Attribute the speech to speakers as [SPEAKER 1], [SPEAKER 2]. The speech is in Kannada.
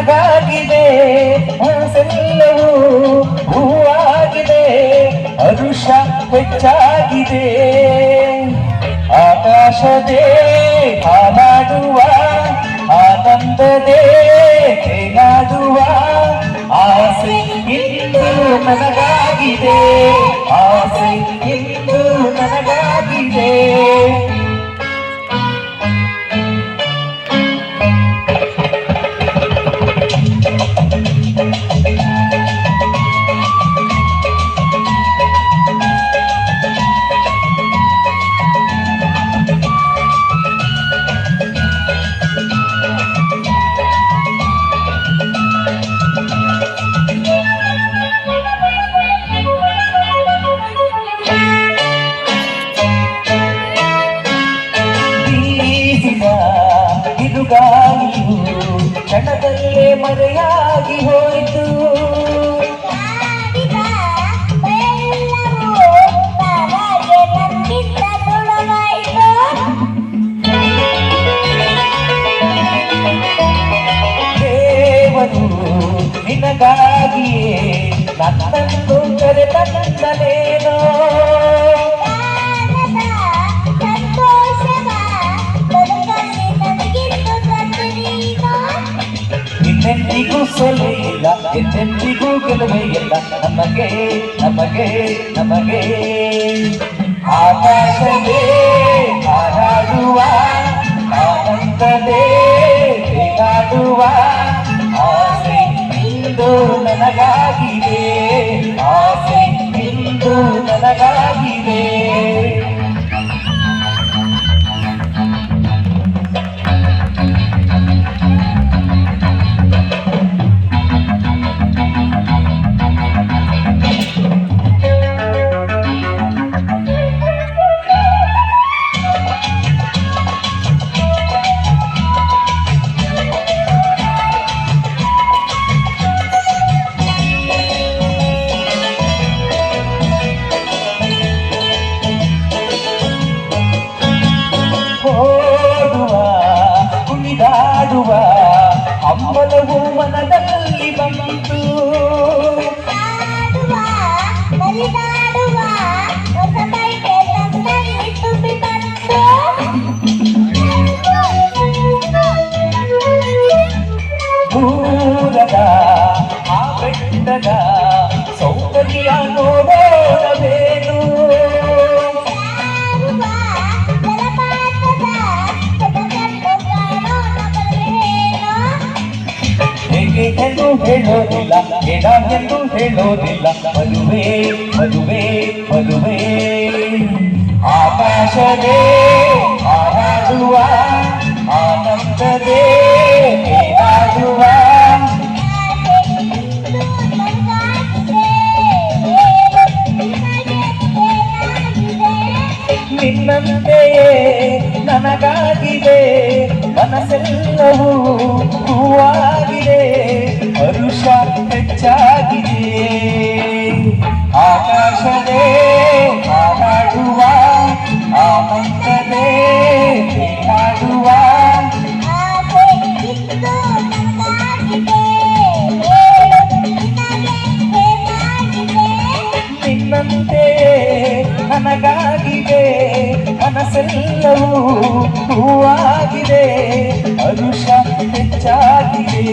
[SPEAKER 1] ನನಗಾಗಿದೆ
[SPEAKER 2] ಮನಸ್ಸೆಲ್ಲವೂ ಹೂವಾಗಿದೆ. ಅರುಷ ಹೆಚ್ಚಾಗಿದೆ. ಆಕಾಶದೇ ಹಾಡುವ ಆನಂದದೇ ಏನಾಡುವ ಆಸೆ ಇಂದು ನನಗಾಗಿದೆ. ಮರೆಯಾಗಿ ಹೋಯಿತು. ದೇವರು ನಿನಗಾಗಿಯೇ ನನ್ನನ್ನು ಕರೆತಂದನೇನೋ
[SPEAKER 1] ಕಾಣದ
[SPEAKER 2] ಇನ್ನೆಂದಿಗೂ ಸೊಲೆಯಿಲ್ಲ, ಎಂದೆಂದಿಗೂ ಗೆಲುವೆ ಇಲ್ಲ ನಮಗೆ ನಮಗೆ ನಮಗೆ ಆಕಾಶವೇ ಹಾರಾಡುವ ಆನಂದದೇ ತೇಲಾಡುವ ಆಸೆ ಇಂದು ನನಗಾಗಿದೆ, ಆಸೆ ಇಂದು ನನಗಾಗಿದೆ. ಓಡುವ ಕುಣಿದಾಡುವ ಹಂಬಲವು ಮನದಲ್ಲಿ ಬಂತು
[SPEAKER 1] ಆಡುವ ನಲಿದಾಡುವ ಹೊಸ ಬೈಕೆ ನನ್ನಲ್ಲಿ ತುಂಬಿ ಬಂತು
[SPEAKER 2] ದೂರದ ಆ ಬೆಟ್ಟದ ಸೌಂದರ್ಯ ನೋಡೋಣವೇನು ಹೇಳೋದಿಲ್ಲ ಎಡ ಎಂದು ಹೇಳೋದಿಲ್ಲ. ಮದುವೆ ಮದುವೆ ಮದುವೆ ಆಕಾಶವೇ, ಹಾರಾಡುವ ಆನಂದದೇ ತೇಲಾಡುವ ನಿನ್ನಂತೆಯೇ ನನಗಾಗಿದೆ, ಮನಸ್ಸೆಲ್ಲವೂ ಹೂವಾಗಿದೆ ನಿನ್ನಂತೆಯೇ ನನಗಾಗಿದೆ ಮನಸ್ಸೆಲ್ಲವೂ ಹೂವಾಗಿದೆ ಹರುಷ ಹೆಚ್ಚಾಗಿದೆ.